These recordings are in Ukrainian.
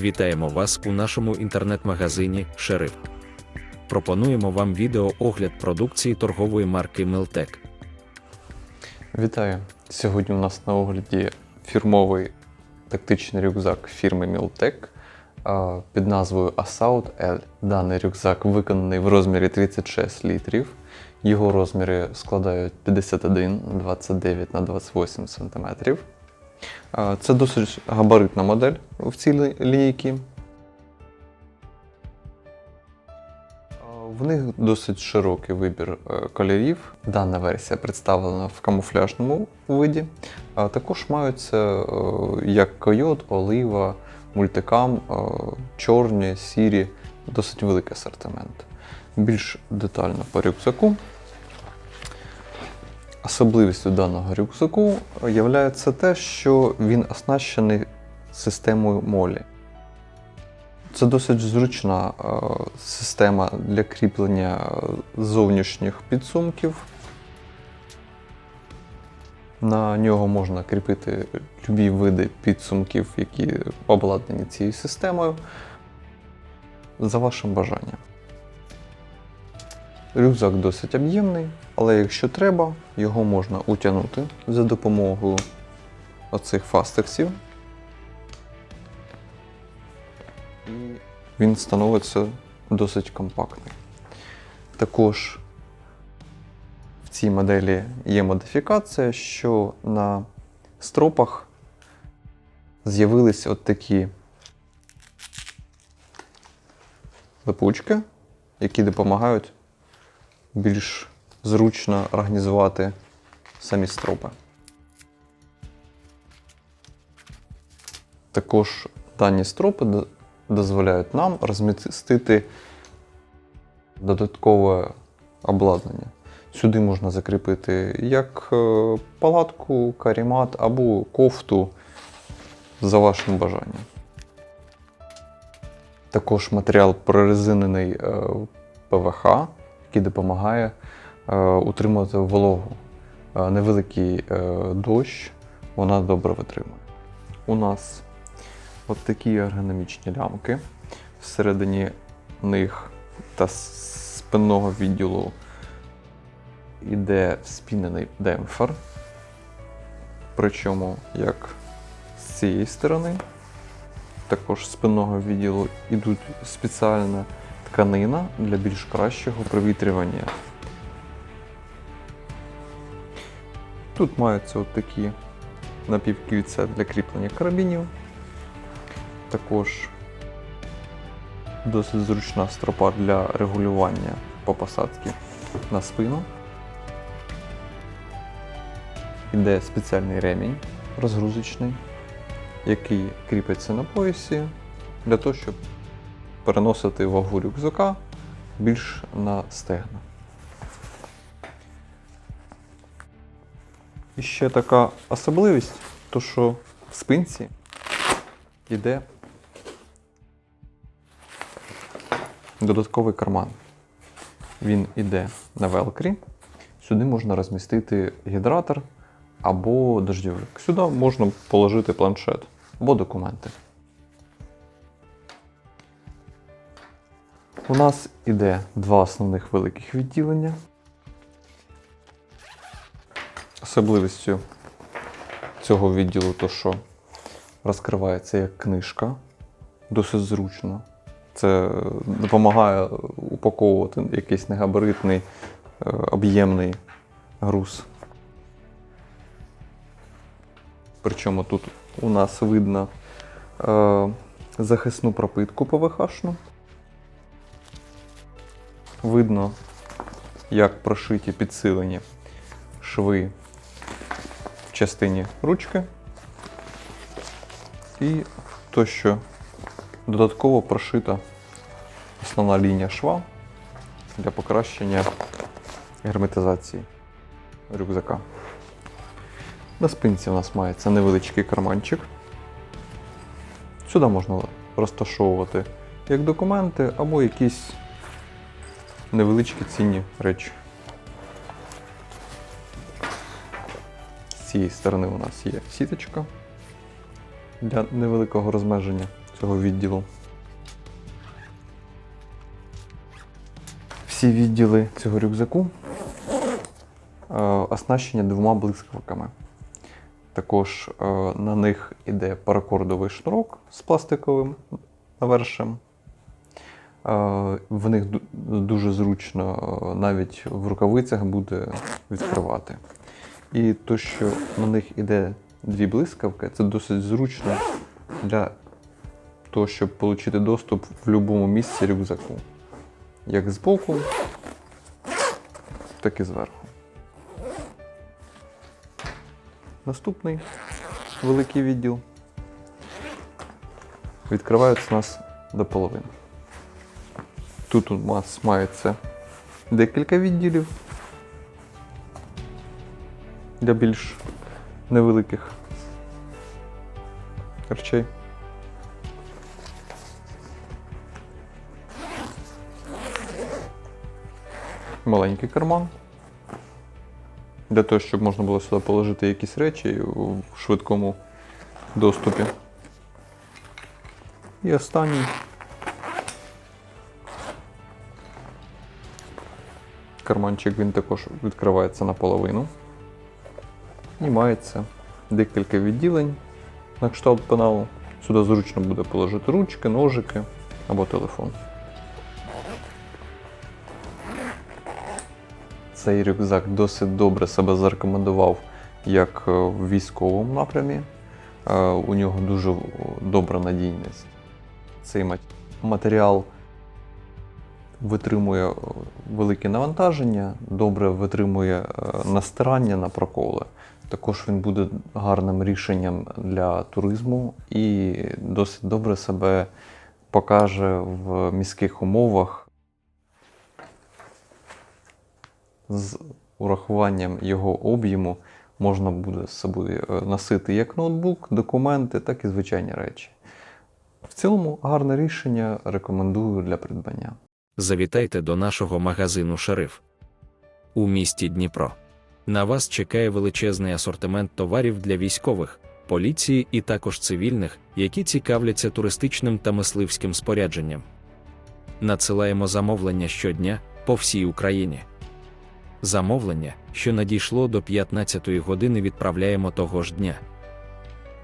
Вітаємо вас у нашому інтернет-магазині Шериф. Пропонуємо вам відео-огляд продукції торгової марки Мелтек. Вітаю! Сьогодні у нас на огляді фірмовий тактичний рюкзак фірми а, під назвою Assault L. Даний рюкзак виконаний в розмірі 36 літрів. Його розміри складають 51, 29 на 28 см. Це досить габаритна модель в цій лінійці. В них досить широкий вибір е, кольорів. Дана версія представлена в камуфляжному виді. Також маються е, як койот, олива, мультикам, е, чорні, сірі, досить великий асортимент. Більш детально по рюкзаку. Особливістю даного рюкзаку є те, що він оснащений системою молі. Це досить зручна е, система для кріплення зовнішніх підсумків. На нього можна кріпити любі види підсумків, які обладнані цією системою, за вашим бажанням. Рюкзак досить об'ємний, але якщо треба, його можна утягнути за допомогою оцих фастексів. І він становиться досить компактний. Також в цій моделі є модифікація, що на стропах з'явилися от такі липучки, які допомагають більш зручно організувати самі стропи. Також дані стропи дозволяють нам розмістити додаткове обладнання. Сюди можна закріпити як е, палатку, карімат або кофту за вашим бажанням. Також матеріал прорезинений е, ПВХ, який допомагає е, утримувати вологу. Е, Невеликий е, дощ вона добре витримує. У нас от такі ергономічні лямки. Всередині них та спинного відділу йде спінений демпфер. Причому як з цієї сторони, також спинного відділу йдуть спеціальна тканина для більш кращого провітрювання. Тут маються от такі напівкільця для кріплення карабінів. Також досить зручна стропа для регулювання по посадці на спину. Іде спеціальний ремінь розгрузочний, який кріпиться на поясі для того, щоб переносити вагу рюкзака більш на стегна. І ще така особливість, то що в спинці йде додатковий карман. Він йде на велкрі. Сюди можна розмістити гідратор або дождьовик. Сюди можна положити планшет або документи. У нас іде два основних великих відділення. Особливістю цього відділу то, що розкривається як книжка, досить зручно. Це допомагає упаковувати якийсь негабаритний е, об'ємний груз. Причому тут у нас видно е, захисну пропитку ПВХшну. Видно, як прошиті підсилені шви в частині ручки. І то, що додатково прошита основна лінія шва для покращення герметизації рюкзака. На спинці у нас мається невеличкий карманчик. Сюди можна розташовувати як документи або якісь невеличкі цінні речі. З цієї сторони у нас є сіточка для невеликого розмеження. цього відділу. Всі відділи цього рюкзаку е, оснащені двома блискавками. Також е, на них іде паракордовий шнурок з пластиковим навершем. В них дуже зручно навіть в рукавицях буде відкривати. І то, що на них іде дві блискавки, це досить зручно для того, щоб отримати доступ в будь-якому місці рюкзаку. Як збоку, так і зверху. Наступний великий відділ. Відкривається у нас до половини. Тут у нас мається декілька відділів для більш невеликих речей. Маленький карман. Для того, щоб можна було сюди положити якісь речі в швидкому доступі. І останній. Карманчик він також відкривається наполовину. І мається декілька відділень на кшталт пеналу. Сюди зручно буде положити ручки, ножики або телефон. Цей рюкзак досить добре себе зарекомендував як е, в військовому напрямі. Е, У нього дуже добра надійність. Цей матеріал витримує е, велике навантаження, добре витримує е, настирання на проколи. Також він буде гарним рішенням для туризму і досить добре себе покаже в міських умовах. З урахуванням його об'єму можна буде з собою е, носити як ноутбук, документи, так і звичайні речі. В цілому гарне рішення рекомендую для придбання. Завітайте до нашого магазину Шериф у місті Дніпро. На вас чекає величезний асортимент товарів для військових, поліції і також цивільних, які цікавляться туристичним та мисливським спорядженням. Надсилаємо замовлення щодня по всій Україні. Замовлення, що надійшло до 15-ї години, відправляємо того ж дня.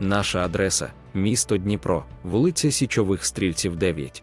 Наша адреса місто Дніпро, вулиця Січових Стрільців 9.